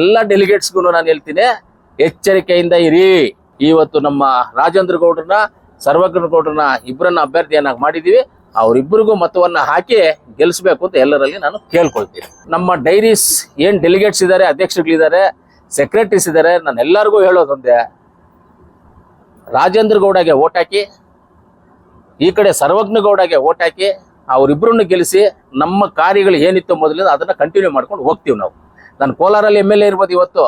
ಎಲ್ಲ ಡೆಲಿಗೇಟ್ಸ್ಗೂ ನಾನು ಹೇಳ್ತೀನಿ, ಎಚ್ಚರಿಕೆಯಿಂದ ಇರಿ. ಇವತ್ತು ನಮ್ಮ ರಾಜೇಂದ್ರ ಗೌಡ್ರನ್ನ, ಸರ್ವಜ್ಞ ಗೌಡ್ರನ್ನ ಇಬ್ಬರನ್ನ ಅಭ್ಯರ್ಥಿಯನ್ನಾಗಿ ಮಾಡಿದೀವಿ. ಅವರಿಬ್ಬರಿಗೂ ಮತವನ್ನ ಹಾಕಿ ಗೆಲ್ಲಿಸ್ಬೇಕು ಅಂತ ಎಲ್ಲರಲ್ಲಿ ನಾನು ಕೇಳ್ಕೊಳ್ತೀನಿ. ನಮ್ಮ ಡೈರೀಸ್ ಏನ್ ಡೆಲಿಗೇಟ್ಸ್ ಇದ್ದಾರೆ ಅಧ್ಯಕ್ಷರುಗಳಿದ್ದಾರೆ ಸೆಕ್ರೆಟರೀಸ್ ಇದ್ದಾರೆ ನಾನು ಎಲ್ಲರಿಗೂ ಹೇಳೋದೊಂದೇ ರಾಜೇಂದ್ರ ಗೌಡಗೆ ಓಟ್ ಹಾಕಿ, ಈ ಕಡೆ ಸರ್ವಜ್ಞ ಗೌಡಗೆ ಓಟ್ ಹಾಕಿ ಅವರಿಬ್ಬರನ್ನು ಗೆಲ್ಲಿಸಿ ನಮ್ಮ ಕಾರ್ಯಗಳು ಏನಿತ್ತು ಮೊದಲಿಂದ ಅದನ್ನ ಕಂಟಿನ್ಯೂ ಮಾಡ್ಕೊಂಡು ಹೋಗ್ತೀವಿ ನಾವು. ನಾನು ಕೋಲಾರಲ್ಲಿ ಎಂ ಎಲ್ ಎ ಇರ್ಬೋದು ಇವತ್ತು.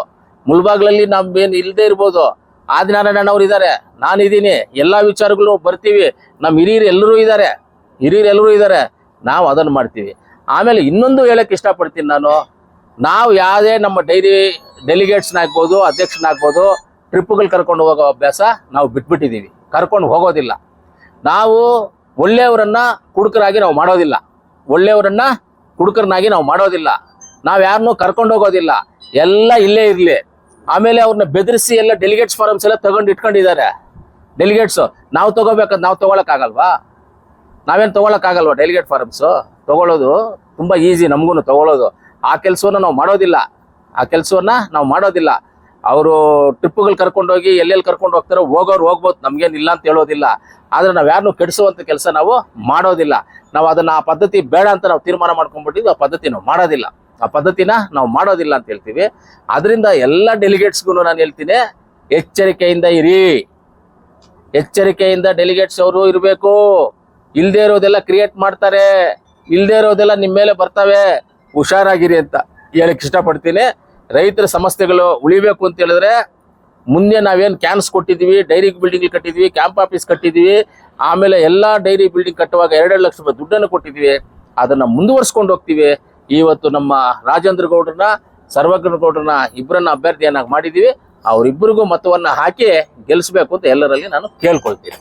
ಮುಲ್ಬಾಗ್ಲಲ್ಲಿ ಏನು ಇಲ್ಲದೆ ಇರ್ಬೋದು. ಆದಿನಾರಾಯಣ ಅವ್ರು ಇದ್ದಾರೆ ನಾನಿದ್ದೀನಿ ಎಲ್ಲ ವಿಚಾರಗಳು ಬರ್ತೀವಿ. ನಮ್ಮ ಹಿರಿಯರು ಎಲ್ಲರೂ ಇದ್ದಾರೆ ಹಿರಿಯರು ಎಲ್ಲರೂ ಇದ್ದಾರೆ ನಾವು ಅದನ್ನು ಮಾಡ್ತೀವಿ. ಆಮೇಲೆ ಇನ್ನೊಂದು ಹೇಳಕ್ಕೆ ಇಷ್ಟಪಡ್ತೀನಿ ನಾನು. ನಾವು ಯಾವುದೇ ನಮ್ಮ ಡೈರಿ ಡೆಲಿಗೇಟ್ಸ್ನ ಆಗ್ಬೋದು ಅಧ್ಯಕ್ಷನಾಗ್ಬೋದು ಟ್ರಿಪ್ಗಳು ಕರ್ಕೊಂಡು ಹೋಗೋ ಅಭ್ಯಾಸ ನಾವು ಬಿಟ್ಬಿಟ್ಟಿದ್ದೀವಿ ಕರ್ಕೊಂಡು ಹೋಗೋದಿಲ್ಲ. ನಾವು ಒಳ್ಳೆಯವರನ್ನು ಕುಡುಕರಾಗಿ ನಾವು ಮಾಡೋದಿಲ್ಲ. ಒಳ್ಳೆಯವರನ್ನು ಕುಡುಕರನ್ನಾಗಿ ನಾವು ಮಾಡೋದಿಲ್ಲ. ನಾವು ಯಾರನ್ನೂ ಕರ್ಕೊಂಡು ಹೋಗೋದಿಲ್ಲ. ಎಲ್ಲ ಇಲ್ಲೇ ಇರಲಿ. ಆಮೇಲೆ ಅವ್ರನ್ನ ಬೆದರಿಸಿ ಎಲ್ಲ ಡೆಲಿಗೇಟ್ಸ್ ಫಾರಮ್ಸ್ ಎಲ್ಲ ತಗೊಂಡು ಇಟ್ಕೊಂಡಿದ್ದಾರೆ. ಡೆಲಿಗೇಟ್ಸು ನಾವು ತಗೋಬೇಕಂತ ನಾವು ತಗೊಳಕ್ಕಾಗಲ್ವಾ? ನಾವೇನು ತಗೊಳಕ್ಕಾಗಲ್ವಾ ಡೆಲಿಗೇಟ್ ಫಾರಮ್ಸು ತಗೊಳ್ಳೋದು ತುಂಬ ಈಸಿ ನಮಗೂ ತಗೊಳ್ಳೋದು ಆ ಕೆಲಸವನ್ನ ನಾವು ಮಾಡೋದಿಲ್ಲ. ಆ ಕೆಲಸವನ್ನ ನಾವು ಮಾಡೋದಿಲ್ಲ. ಅವರು ಟ್ರಿಪ್ಗಳು ಕರ್ಕೊಂಡೋಗಿ ಎಲ್ಲೆಲ್ಲಿ ಕರ್ಕೊಂಡು ಹೋಗ್ತಾರೋ ಹೋಗೋರು ಹೋಗ್ಬೋದು, ನಮ್ಗೇನು ಇಲ್ಲ ಅಂತ ಹೇಳೋದಿಲ್ಲ. ಆದರೆ ನಾವು ಯಾರನ್ನು ಕೆಡಿಸುವಂಥ ಕೆಲಸ ನಾವು ಮಾಡೋದಿಲ್ಲ. ನಾವು ಅದನ್ನ ಆ ಪದ್ಧತಿ ಬೇಡ ಅಂತ ನಾವು ತೀರ್ಮಾನ ಮಾಡ್ಕೊಂಡ್ಬಿಟ್ಟಿದ್ದು ಆ ಪದ್ಧತಿ ನಾವು ಮಾಡೋದಿಲ್ಲ. ಆ ಪದ್ಧತಿನ ನಾವು ಮಾಡೋದಿಲ್ಲ ಅಂತ ಹೇಳ್ತೀವಿ. ಅದರಿಂದ ಎಲ್ಲ ಡೆಲಿಗೇಟ್ಸ್ಗೂ ನಾನು ಹೇಳ್ತೀನಿ, ಎಚ್ಚರಿಕೆಯಿಂದ ಇರಿ. ಎಚ್ಚರಿಕೆಯಿಂದ ಡೆಲಿಗೇಟ್ಸ್ ಅವರು ಇರಬೇಕು. ಇಲ್ಲದೆ ಇರೋದೆಲ್ಲ ಕ್ರಿಯೇಟ್ ಮಾಡ್ತಾರೆ. ಇಲ್ಲದೆ ಇರೋದೆಲ್ಲ ನಿಮ್ಮ ಮೇಲೆ ಬರ್ತವೆ. ಹುಷಾರಾಗಿರಿ ಅಂತ ಹೇಳಕ್ ಇಷ್ಟಪಡ್ತೀನಿ. ರೈತರ ಸಮಸ್ಯೆಗಳು ಉಳಿಬೇಕು ಅಂತ ಹೇಳಿದ್ರೆ, ಮುಂದೆ ನಾವೇನು ಕ್ಯಾನ್ಸ್ ಕೊಟ್ಟಿದ್ದೀವಿ ಡೈರಿ ಬಿಲ್ಡಿಂಗ್ ಕಟ್ಟಿದ್ವಿ ಕ್ಯಾಂಪ್ ಆಫೀಸ್ ಕಟ್ಟಿದ್ವಿ ಆಮೇಲೆ ಎಲ್ಲ ಡೈರಿ ಬಿಲ್ಡಿಂಗ್ ಕಟ್ಟುವಾಗ ಎರಡೆರಡು ಲಕ್ಷ ರೂಪಾಯಿ ದುಡ್ಡನ್ನು ಕೊಟ್ಟಿದ್ದೀವಿ. ಅದನ್ನು ಮುಂದುವರ್ಸ್ಕೊಂಡು ಹೋಗ್ತೀವಿ. ಇವತ್ತು ನಮ್ಮ ರಾಜೇಂದ್ರ ಗೌಡ್ರನ್ನ ಸರ್ವಜ್ಞ ಗೌಡ್ರನ್ನ ಇಬ್ಬರನ್ನ ಅಭ್ಯರ್ಥಿಯನ್ನಾಗಿ ಮಾಡಿದೀವಿ ಅವರಿಬ್ಬರಿಗೂ ಮತವನ್ನ ಹಾಕಿ ಗೆಲ್ಲಿಸ್ಬೇಕು ಅಂತ ಎಲ್ಲರಲ್ಲಿ ನಾನು ಕೇಳ್ಕೊಳ್ತೀನಿ.